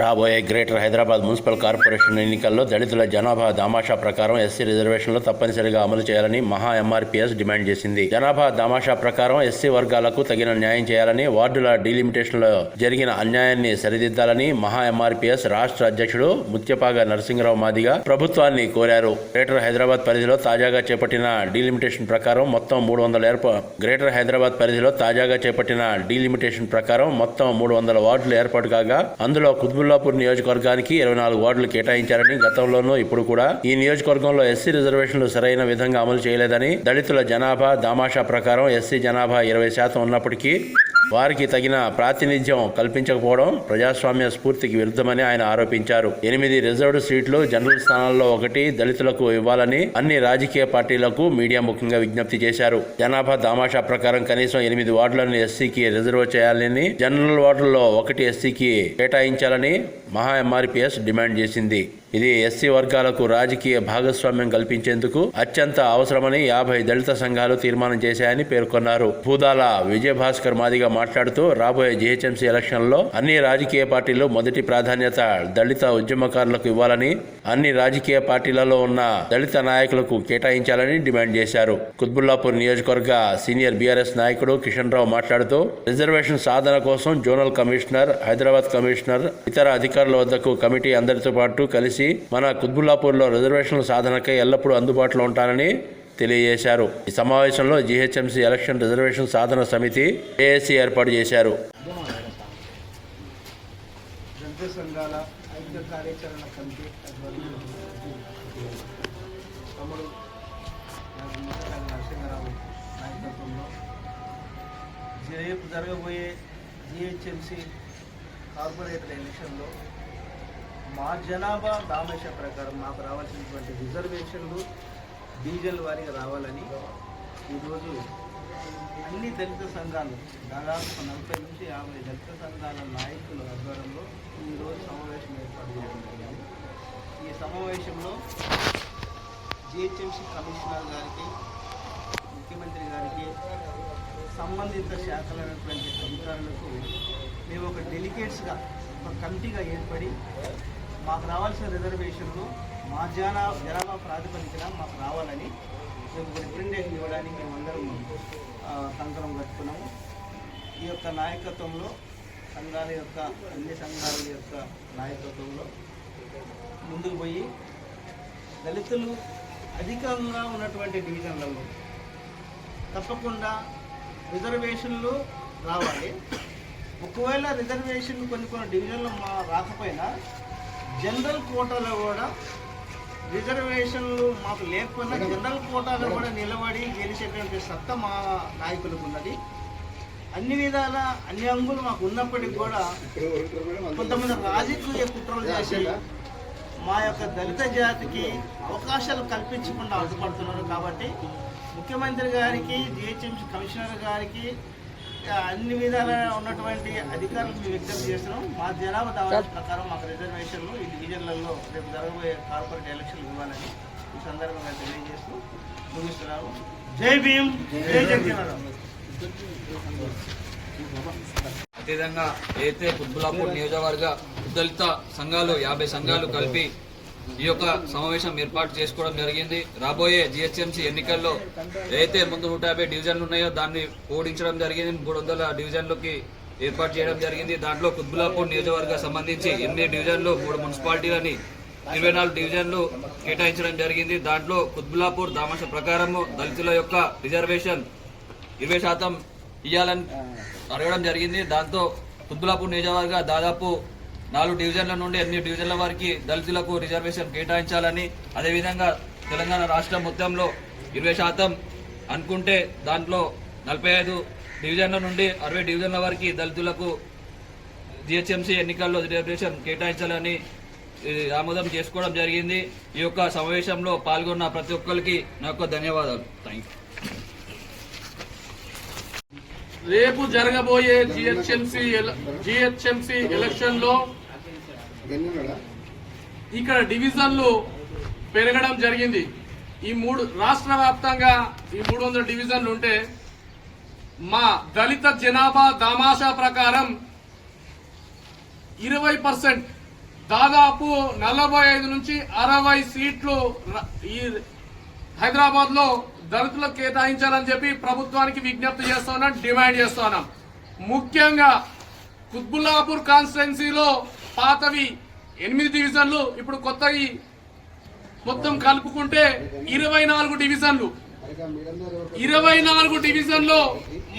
రాబోయే greater Hyderabad municipal corporation ఎన్నికల్లో దళితుల జనాభా దామాషా ప్రకారం ఎస్సీ రిజర్వేషన్లు తప్పనిసరిగా అమలు చేయాలని మహా ఎంఆర్పీఎస్ డిమాండ్ చేసింది. జనాభా దామాషా ప్రకారం ఎస్సీ వర్గాలకు తగిన న్యాయం చేయాలని వార్డుల డీలిమిటేషన్లో జరిగిన అన్యాయాన్ని సరిదిద్దాలని మహా ఎంఆర్పీఎస్ రాష్ట్ర అధ్యక్షుడు ముత్యపాగ నరసింహరావు మాదిగా ప్రభుత్వాన్ని కోరారు. గ్రేటర్ హైదరాబాద్ పరిధిలో తాజాగా చేపట్టిన డీలిమిటేషన్ ప్రకారం మొత్తం మూడు వందల గ్రేటర్ హైదరాబాద్ పరిధిలో తాజాగా చేపట్టిన డీలిమిటేషన్ ప్రకారం మొత్తం మూడు వందల వార్డులు ఏర్పాటు కాగా అందులో కుద్బుల్ కుల్లాపూర్ నియోజకవర్గానికి ఇరవై నాలుగు వార్డులు కేటాయించారని గతంలోనూ ఇప్పుడు కూడా ఈ నియోజకవర్గంలో ఎస్సీ రిజర్వేషన్లు సరైన విధంగా అమలు చేయలేదని దళితుల జనాభా దామాషా ప్రకారం ఎస్సీ జనాభా ఇరవై శాతం ఉన్నప్పటికీ వారికి తగిన ప్రాతినిధ్యం కల్పించకపోవడం ప్రజాస్వామ్య స్ఫూర్తికి విరుద్ధమని ఆయన ఆరోపించారు. ఎనిమిది రిజర్వ్డ్ సీట్లు జనరల్ స్థానాల్లో ఒకటి దళితులకు ఇవ్వాలని అన్ని రాజకీయ పార్టీలకు మీడియా ముఖ్యంగా విజ్ఞప్తి చేశారు. జనాభా దామాషా ప్రకారం కనీసం ఎనిమిది వార్డులను ఎస్సీకి రిజర్వ్ చేయాలని జనరల్ వార్డుల్లో ఒకటి ఎస్సీకి కేటాయించాలని మహా ఎంఆర్పీఎస్ డిమాండ్ చేసింది. ఇది ఎస్సీ వర్గాలకు రాజకీయ భాగస్వామ్యం కల్పించేందుకు అత్యంత అవసరమని యాభై దళిత సంఘాలు తీర్మానం చేశాయని పేర్కొన్నారు. భూదాల విజయభాస్కర్ మాదిగా మాట్లాడుతూ రాబోయే జీహెచ్ఎంసీ ఎలక్షన్లో అన్ని రాజకీయ పార్టీలు మొదటి ప్రాధాన్యత దళిత ఉద్యమకారులకు ఇవ్వాలని అన్ని రాజకీయ పార్టీలలో ఉన్న దళిత నాయకులకు కేటాయించాలని డిమాండ్ చేశారు. కుత్బుల్లాపూర్ నియోజకవర్గ సీనియర్ బీఆర్ఎస్ నాయకుడు కిషన్ రావు మాట్లాడుతూ రిజర్వేషన్ సాధన కోసం జోనల్ కమిషనర్ హైదరాబాద్ కమిషనర్ ఇతర అధికారుల వద్దకు కమిటీ అందరితో పాటు కలిసి మన కుత్బుల్లాపూర్లో రిజర్వేషన్ల సాధనకై ఎల్లప్పుడూ అందుబాటులో ఉంటానని తెలియజేశారు. ఈ సమావేశంలో జీహెచ్ఎంసీ ఎలక్షన్ రిజర్వేషన్ సాధన సమితి ఏఎస్సీ ఏర్పాటు చేశారు. సంఘాల కార్యాచరణ రేపు జరగబోయే జిహెచ్ఎంసి కార్పొరేటర్ ఎలక్షన్లో మా జనాభా దామేష ప్రకారం మాకు రావాల్సినటువంటి రిజర్వేషన్లు డీజిల్ వారికి రావాలని ఈరోజు అన్ని దళిత సంఘాలు దాదాపు నలభై నుంచి యాభై దళిత సంఘాల నాయకుల ఆధ్వర్యంలో ఈరోజు సమావేశం ఏర్పాటు చేయడం జరిగింది. ఈ సమావేశంలో జిహెచ్ఎంసీ కమిషనర్ గారికి ముఖ్యమంత్రి గారికి సంబంధిత శాఖలైనటువంటి అధికారులకు మేము ఒక డెలికేట్స్గా ఒక కమిటీగా ఏర్పడి మాకు రావాల్సిన రిజర్వేషన్లు మా జనా జనాభా ప్రాతిపదికన మాకు రావాలని మేము రిప్రజెంటేషన్ ఇవ్వడానికి మేమందరం అందరం కంకణం కట్టుకున్నాము. ఈ యొక్క నాయకత్వంలో సంఘాల యొక్క అన్ని సంఘాల యొక్క నాయకత్వంలో ముందుకు పోయి దళితులు అధికంగా ఉన్నటువంటి డివిజన్లలో తప్పకుండా రిజర్వేషన్లు రావాలి. ఒకవేళ రిజర్వేషన్లు కొన్ని కొన్ని డివిజన్లు మా రాకపోయినా జనరల్ కోటాలో కూడా రిజర్వేషన్లు మాకు లేకపోయినా జనరల్ కోటాలో కూడా నిలబడి గెలిచేటువంటి సత్తా మా నాయకులకు ఉన్నది. అన్ని విధాల అన్ని అంగులు మాకు ఉన్నప్పటికీ కూడా కొంతమంది రాజకీయ కుట్రలు చేసి మా యొక్క దళిత జాతికి అవకాశాలు కల్పించకుండా అడ్డుపడుతున్నారు కాబట్టి ముఖ్యమంత్రి గారికి జిహెచ్ఎంసీ కమిషనర్ గారికి అన్ని విధాల ఉన్నటువంటి అధికారులకు మేము విజ్ఞప్తి చేస్తున్నాం. మా జనాభా దావా ప్రకారం మాకు రిజర్వేషన్లు ఈ డివిజన్లలో రేపు జరగబోయే కార్పొరేట్ ఎలక్షన్లు ఇవ్వాలని ఈ సందర్భంగా తెలియజేస్తూ ముగిస్తున్నాము జై భీమ్. జై జగన్ అదేవిధంగా అయితే కుత్బులాపూర్ నియోజకవర్గ దళిత సంఘాలు యాభై సంఘాలు కలిపి ఈ యొక్క సమావేశం ఏర్పాటు చేసుకోవడం జరిగింది. రాబోయే జిహెచ్ఎంసీ ఎన్నికల్లో ఏదైతే ముందు నూట యాభై డివిజన్లు ఉన్నాయో దాన్ని ఓడించడం జరిగింది. మూడు వందల డివిజన్లకి ఏర్పాటు చేయడం జరిగింది. దాంట్లో కుత్బులాపూర్ నియోజకవర్గ సంబంధించి ఎనిమిది డివిజన్లు మూడు మున్సిపాలిటీలని ఇరవై నాలుగు డివిజన్లు కేటాయించడం జరిగింది. దాంట్లో కుత్బులాపూర్ దామాష ప్రకారము దళితుల యొక్క రిజర్వేషన్ ఇరవై శాతం ఇవ్వాలని అడగడం జరిగింది. దాంతో కుత్బులాపూర్ నియోజకవర్గ దాదాపు నాలుగు డివిజన్ల నుండి ఎనిమిది డివిజన్ల వారికి దళితులకు రిజర్వేషన్ కేటాయించాలని అదేవిధంగా తెలంగాణ రాష్ట్రం మొత్తంలో ఇరవై శాతం అనుకుంటే దాంట్లో నలభై ఐదు డివిజన్ల నుండి అరవై డివిజన్ల వరకు దళితులకు జిహెచ్ఎంసీ ఎన్నికల్లో రిజర్వేషన్ కేటాయించాలని ఆమోదం చేసుకోవడం జరిగింది. ఈ యొక్క సమావేశంలో పాల్గొన్న ప్రతి ఒక్కరికి నా యొక్క ధన్యవాదాలు. థ్యాంక్ యూ రేపు జరగబోయే జిహెచ్ఎంసి జిహెచ్ఎంసి ఎలక్షన్లో ఇక్కడ డివిజన్లు పెరగడం జరిగింది. ఈ మూడు రాష్ట్ర వ్యాప్తంగా ఈ మూడు వందల డివిజన్లు ఉంటే మా దళిత జనాభా దామాషా ప్రకారం ఇరవై పర్సెంట్ దాదాపు నలభై ఐదు నుంచి అరవై సీట్లు ఈ హైదరాబాద్లో దళితులకు కేటాయించాలని చెప్పి ప్రభుత్వానికి విజ్ఞప్తి చేస్తున్నాం డిమాండ్ చేస్తున్నాం ముఖ్యంగా కుత్బుల్లాపూర్ కాన్స్టిట్యున్సీలో పాతవి ఎనిమిది డివిజన్లు ఇప్పుడు కొత్తవి మొత్తం కలుపుకుంటే ఇరవై నాలుగు డివిజన్లు. ఇరవై నాలుగు డివిజన్లో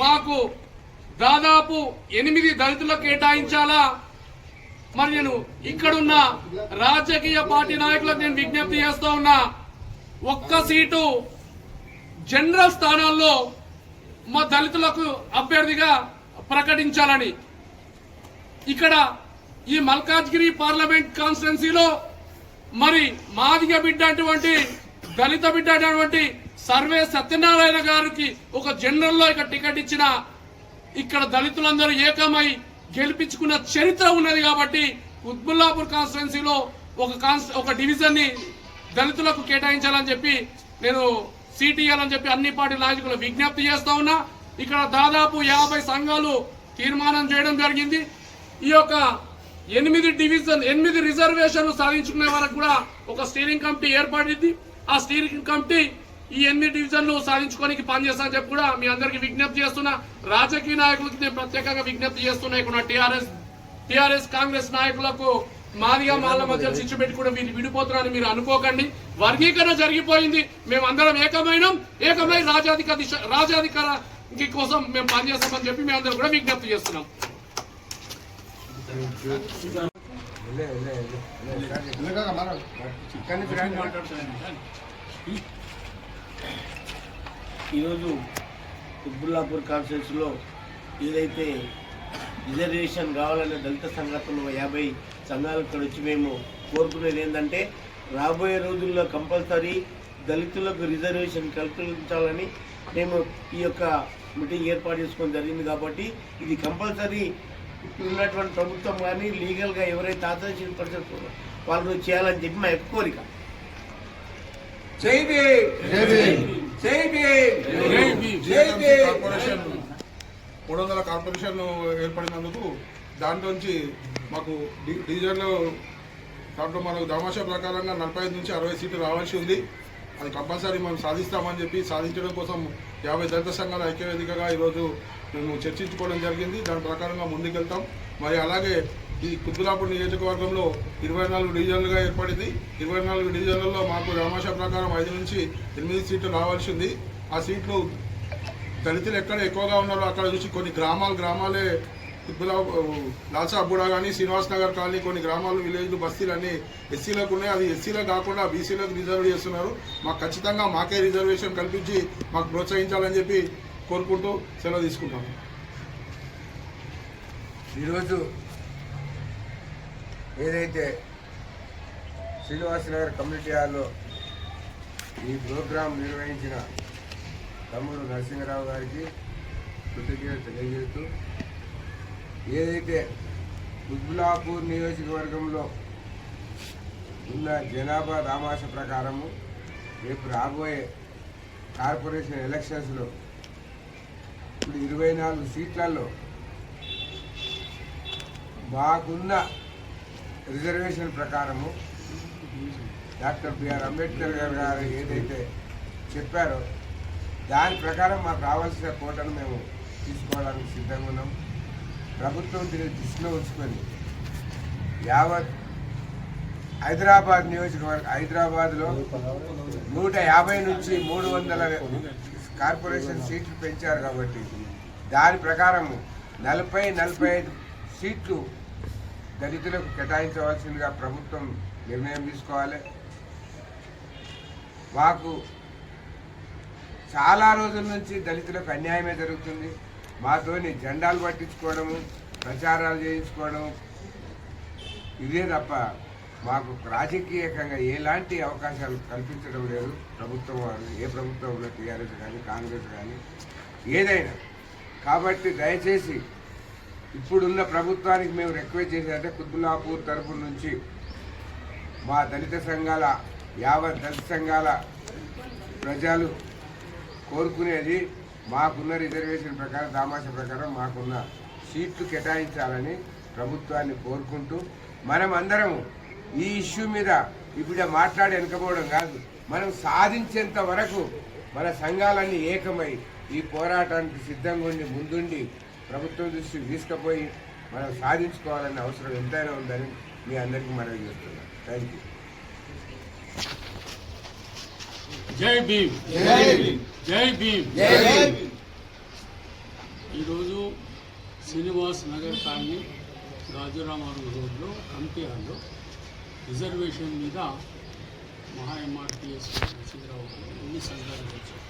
మాకు దాదాపు ఎనిమిది దళితులకు కేటాయించాలా? మరి నేను ఇక్కడున్న రాజకీయ పార్టీ నాయకులకు నేను విజ్ఞప్తి చేస్తా ఉన్నా. ఒక్క సీటు జనరల్ స్థానాల్లో మా దళితులకు అభ్యర్థిగా ప్రకటించాలని. ఇక్కడ ఈ మల్కాజ్గిరి పార్లమెంట్ కాన్స్టిట్యున్సీలో మరి మాదిగ బిడ్డ అటువంటి దళిత బిడ్డ అటువంటి సర్వే సత్యనారాయణ గారికి ఒక జనరల్లో ఇక టికెట్ ఇచ్చిన ఇక్కడ దళితులందరూ ఏకమై గెలిపించుకున్న చరిత్ర ఉన్నది కాబట్టి ఉద్బుల్లాపూర్ కాన్స్టిట్యున్సీలో ఒక కాన్స్ ఒక డివిజన్ని దళితులకు కేటాయించాలని చెప్పి నేను సీట్ ఇవ్వాలని చెప్పి అన్ని పార్టీ నాయకులు విజ్ఞప్తి చేస్తా ఉన్నా. ఇక్కడ దాదాపు యాభై సంఘాలు తీర్మానం చేయడం జరిగింది. ఈ యొక్క ఎనిమిది డివిజన్ ఎనిమిది రిజర్వేషన్లు సాధించుకునే వరకు కూడా ఒక స్టీరింగ్ కమిటీ ఏర్పడింది. ఆ స్టీరింగ్ కమిటీ ఈ ఎనిమిది డివిజన్లు సాధించుకోనికి పనిచేస్తానని చెప్పి కూడా మీ అందరికీ విజ్ఞప్తి చేస్తున్నా. రాజకీయ నాయకులకి నేను ప్రత్యేకంగా విజ్ఞప్తి చేస్తున్నా. ఇక్కడ టీఆర్ఎస్ టీఆర్ఎస్ కాంగ్రెస్ నాయకులకు మాదిగా మాల మధ్య చిచ్చు పెట్టుకుని కూడా విడిపోతున్నారని మీరు అనుకోకండి. వర్గీకరణ జరిగిపోయింది. మేము అందరం ఏకమైనం. ఏకమై రాజాధిక దిశ రాజాధికార కోసం మేము పనిచేస్తామని చెప్పి మేము అందరం కూడా విజ్ఞప్తి చేస్తున్నాం. ఈరోజు కుత్బుల్లాపూర్ కాన్ఫరెన్స్లో ఏదైతే రిజర్వేషన్ కావాలనే దళిత సంఘటనలు యాభై సంఘాలు ఇక్కడ వచ్చి మేము కోరుకునేది ఏంటంటే రాబోయే రోజుల్లో కంపల్సరీ దళితులకు రిజర్వేషన్ కల్పించాలని మేము ఈ యొక్క మీటింగ్ ఏర్పాటు చేసుకోవడం జరిగింది కాబట్టి ఇది కంపల్సరీ ఇప్పుడు ఉన్నటువంటి ప్రభుత్వం కానీ లీగల్గా ఎవరైతే ఆథరైజేషన్ పర్సన్స్ వాళ్ళు చేయాలని చెప్పి మా యొక్క కోరిక. కార్పొరేషన్ మూడు వందల కార్పొరేషన్ ఏర్పడినందుకు దాంట్లోంచి మాకు డి- డివిజన్లో దాంట్లో మనకు దామాషా ప్రకారంగా నలభై ఐదు నుంచి అరవై సీట్లు రావాల్సి ఉంది. అది కంపల్సరీ మనం సాధిస్తామని చెప్పి సాధించడం కోసం యాభై దళిత సంఘాల ఐక్యవేదికగా ఈరోజు మేము చర్చించుకోవడం జరిగింది. దాని ప్రకారంగా ముందుకెళ్తాం. మరి అలాగే ఈ కుద్దులాపూర్ నియోజకవర్గంలో ఇరవై నాలుగు డివిజన్లుగా ఏర్పడింది. ఇరవై నాలుగు డివిజన్లలో మాకు దామాషా ప్రకారం ఐదు నుంచి ఎనిమిది సీట్లు రావాల్సి ఉంది. ఆ సీట్లు దళితులు ఎక్కడ ఎక్కువగా ఉన్నారో అక్కడ చూసి కొన్ని గ్రామాలు గ్రామాలే కుత్బులా లాల్సాబుడా కానీ శ్రీనివాస్ నగర్ కాలనీ కొన్ని గ్రామాలు విలేజ్లు బస్తీలు అన్నీ ఎస్సీలకు ఉన్నాయి. అది ఎస్సీలకు కాకుండా బీసీలకు రిజర్వ్ చేస్తున్నారు. మాకు ఖచ్చితంగా మాకే రిజర్వేషన్ కల్పించి మాకు ప్రోత్సహించాలని చెప్పి కోరుకుంటూ సెలవు తీసుకుంటాము ఈరోజు ఏదైతే శ్రీనివాసనగర్ కమ్యూనిటీ హాల్లో ఈ ప్రోగ్రాం నిర్వహించిన తమ్ముడు నరసింహరావు గారికి కృతజ్ఞత తెలియజేస్తూ ఏదైతే కుత్బులాపూర్ నియోజకవర్గంలో ఉన్న జనాభా దామాష ప్రకారము రేపు రాబోయే కార్పొరేషన్ ఎలక్షన్స్లో ఇప్పుడు ఇరవై నాలుగు సీట్లలో మాకున్న రిజర్వేషన్ ప్రకారము డాక్టర్ బిఆర్ అంబేద్కర్ గారు గారు ఏదైతే చెప్పారో దాని ప్రకారం మాకు రావాల్సిన కోటను మేము తీసుకోవడానికి సిద్ధంగా ఉన్నాం. ప్రభుత్వం దీన్ని దృష్టిలో ఉంచుకొని యావత్ హైదరాబాద్ నియోజకవర్గం హైదరాబాద్లో నూట యాభై నుంచి మూడు వందల కార్పొరేషన్ సీట్లు పెంచారు కాబట్టి దాని ప్రకారం నలభై నలభై ఐదు సీట్లు దళితులకు కేటాయించవలసిందిగా ప్రభుత్వం నిర్ణయం తీసుకోవాలి. మాకు చాలా రోజుల నుంచి దళితులకు అన్యాయమే జరుగుతుంది. మాతోని జెండాలు పట్టించుకోవడము ప్రచారాలు చేయించుకోవడం ఇదే తప్ప మాకు రాజకీయకంగా ఎలాంటి అవకాశాలు కల్పించడం లేదు. ప్రభుత్వం వారు ఏ ప్రభుత్వం ఉన్న టీఆర్ఎస్ కానీ కాంగ్రెస్ కానీ ఏదైనా. కాబట్టి దయచేసి ఇప్పుడున్న ప్రభుత్వానికి మేము రిక్వెస్ట్ చేసేదంటే కుత్బులాపూర్ తరపు నుంచి మా దళిత సంఘాల యావత్ దళిత సంఘాల ప్రజలు కోరుకునేది మాకున్న రిజర్వేషన్ ప్రకారం దామాష ప్రకారం మాకున్న సీట్లు కేటాయించాలని ప్రభుత్వాన్ని కోరుకుంటూ మనం అందరము ఈ ఇష్యూ మీద ఇప్పుడు మాట్లాడి వెనుకపోవడం కాదు మనం సాధించేంత వరకు మన సంఘాలన్నీ ఏకమై ఈ పోరాటానికి సిద్ధంగా ఉండి ముందుండి ప్రభుత్వం దృష్టికి తీసుకుపోయి మనం సాధించుకోవాలనే అవసరం ఎంతైనా ఉందని మీ అందరికీ మనవి చేస్తున్నాను. థ్యాంక్ యూ జై భీమ్. జై భీమ్. ఈరోజు శ్రీనివాస్ నగర్ కాలనీ రాజారామారం రోడ్లో కమిటీ హాల్లో రిజర్వేషన్ మీద మహా ఎంఆర్టీఎస్ నరసింహరావు గారు ఎన్ని సంఘాలు వచ్చాయి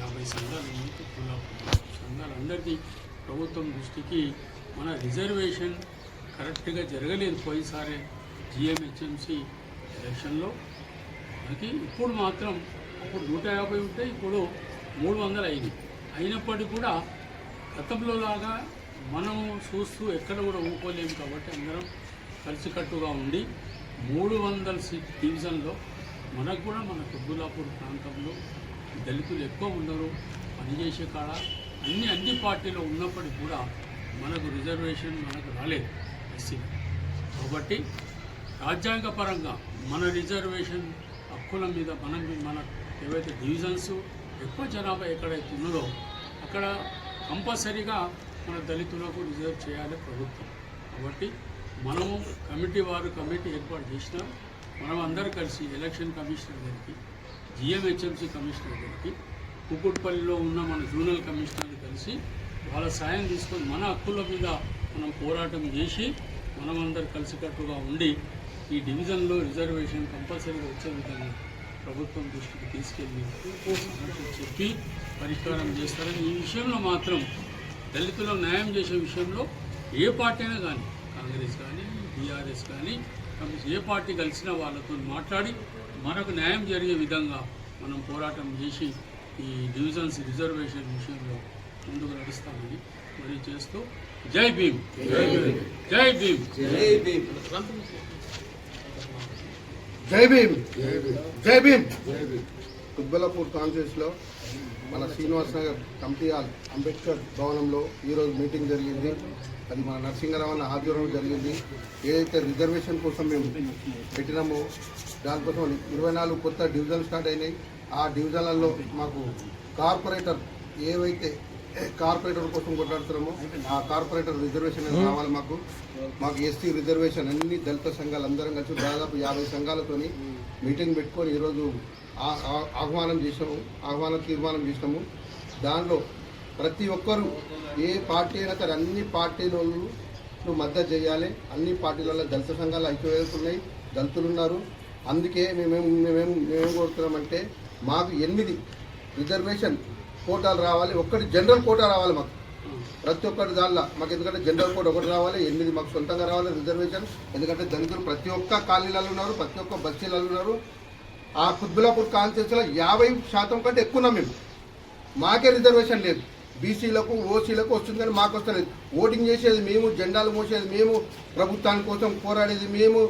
యాభై సంఘాలు కులాపు సంఘాలందరికీ ప్రభుత్వం దృష్టికి మన రిజర్వేషన్ కరెక్ట్గా జరగలేదు. పోయినసారి జిఎంహెచ్ఎంసి ఎలక్షన్లో మనకి ఇప్పుడు మాత్రం అప్పుడు నూట యాభై ఉంటే ఇప్పుడు మూడు వందలు అయింది అయినప్పటికీ కూడా గతంలో లాగా మనం చూస్తూ ఎక్కడ కూడా ఊకోలేము కాబట్టి అందరం కలిసికట్టుగా ఉండి మూడు వందల సీట్ డివిజన్లో మనకు కూడా మన కుబ్బులాపూర్ ప్రాంతంలో దళితులు ఎక్కువ ఉన్నారు పనిచేసే కాడ అన్ని అన్ని పార్టీలో ఉన్నప్పటికీ కూడా మనకు రిజర్వేషన్ మనకు రాలేదు ఎస్సీ కాబట్టి రాజ్యాంగపరంగా మన రిజర్వేషన్ హక్కుల మీద మనం మన ఏవైతే డివిజన్స్ ఎక్కువ జనాభా ఎక్కడైతే ఉన్నదో అక్కడ కంపల్సరీగా మన దళితులకు రిజర్వ్ చేయాలి ప్రభుత్వం. కాబట్టి మనము కమిటీ వారు కమిటీ ఏర్పాటు చేసినా మనం అందరూ కలిసి ఎలక్షన్ కమిషనర్ గారికి జిఎంహెచ్ఎంసీ కమిషనర్ గారికి కుకుట్పల్లిలో ఉన్న మన జూనల్ కమిషనర్ కలిసి వాళ్ళ సాయం తీసుకొని మన హక్కుల మీద మనం పోరాటం చేసి మనం కలిసికట్టుగా ఉండి ఈ డివిజన్లో రిజర్వేషన్ కంపల్సరీగా వచ్చే విధంగా ప్రభుత్వం దృష్టికి తీసుకెళ్ళి చెప్పి పరిష్కారం చేస్తారని ఈ విషయంలో మాత్రం దళితులకు న్యాయం చేసే విషయంలో ఏ పార్టీ అయినా కానీ కాంగ్రెస్ కానీ బీఆర్ఎస్ కానీ ఏ పార్టీ కలిసినా వాళ్ళతో మాట్లాడి మనకు న్యాయం జరిగే విధంగా మనం పోరాటం చేసి ఈ డివిజన్స్ రిజర్వేషన్ విషయంలో ముందుకు నడుస్తామని మరి చేస్తూ జై భీమ్. జై భీమ్. జై భీమ్. జై భీమ్. కుబ్బలాపూర్ కాన్ఫరెన్స్లో మన శ్రీనివాస నగర్ కమిటీ హాల్ అంబేద్కర్ భవనంలో ఈరోజు మీటింగ్ జరిగింది. అది మన నరసింహరావు ఆధ్వర్యంలో జరిగింది. ఏదైతే రిజర్వేషన్ కోసం మేము పెట్టినామో దానికోసం ఇరవై నాలుగు కొత్త డివిజన్లు స్టార్ట్ అయినాయి. ఆ డివిజన్లలో మాకు కార్పొరేటర్ ఏవైతే కార్పొరేటర్ కోసం కొట్లాడుతున్నాము. ఆ కార్పొరేటర్ రిజర్వేషన్ అనేది కావాలి మాకు. మాకు ఎస్టీ రిజర్వేషన్ అన్ని దళిత సంఘాలు అందరం కలిసి దాదాపు యాభై సంఘాలతోని మీటింగ్ పెట్టుకొని ఈరోజు ఆహ్వానం చేసినాము ఆహ్వానం తీర్మానం చేసినాము. దానిలో ప్రతి ఒక్కరూ ఏ పార్టీ అయినా సరే అన్ని పార్టీలు మద్దతు చేయాలి. అన్ని పార్టీలలో దళిత సంఘాలు ఐక్యవేస్తున్నాయి దళితులు ఉన్నారు. అందుకే మేమేం మేమేం మేమేం కోరుతున్నామంటే మాకు ఎనిమిది రిజర్వేషన్ కోటాలు రావాలి ఒక్కటి జనరల్ కోటా రావాలి మాకు. ప్రతి ఒక్కటి దానిలో. మాకు ఎందుకంటే జనరల్ కోట ఒకటి రావాలి ఎనిమిది మాకు సొంతంగా రావాలి రిజర్వేషన్. ఎందుకంటే దళితులు ప్రతి ఒక్క కాలనీలలో ఉన్నారు ప్రతి ఒక్క బస్తీలలో ఉన్నారు. ఆ కుత్బులాపూర్ కాన్స్టిట్యూన్సీలో యాభై శాతం కంటే ఎక్కువ ఉన్నాం మేము. మాకే రిజర్వేషన్ లేదు. బీసీలకు ఓసీలకు వస్తుంది కానీ మాకు వస్తలేదు. ఓటింగ్ చేసేది మేము జెండాలు మోసేది మేము ప్రభుత్వాని కోసం పోరాడేది మేము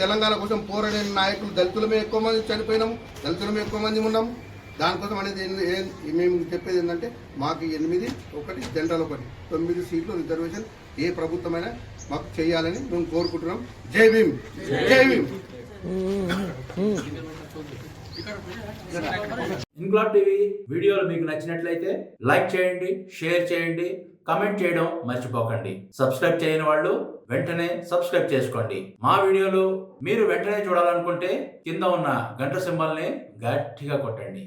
తెలంగాణ కోసం పోరాడే నాయకులు దళితులమే ఎక్కువ మంది చనిపోయినాము దళితులమే ఎక్కువ మంది ఉన్నాము. దానికోసం అనేది మేము చెప్పేది ఏంటంటే మాకు ఎనిమిది ఒకటి జనరల్ ఒకటి. తొమ్మిది సీట్లు రిజర్వేషన్ ఏ ప్రభుత్వమైనా మాకు చేయాలని మేము కోరుకుంటున్నాం. జై భీమ్! జై భీమ్! ఇంక్లాబ్ టీవీ వీడియోలు మీకు నచ్చినట్లయితే లైక్ చేయండి షేర్ చేయండి కమెంట్ చేయడం మర్చిపోకండి. సబ్స్క్రైబ్ చేయని వాళ్ళు వెంటనే సబ్స్క్రైబ్ చేసుకోండి. మా వీడియోలు మీరు వెంటనే చూడాలనుకుంటే కింద ఉన్న గంట సింబల్ని గట్టిగా కొట్టండి.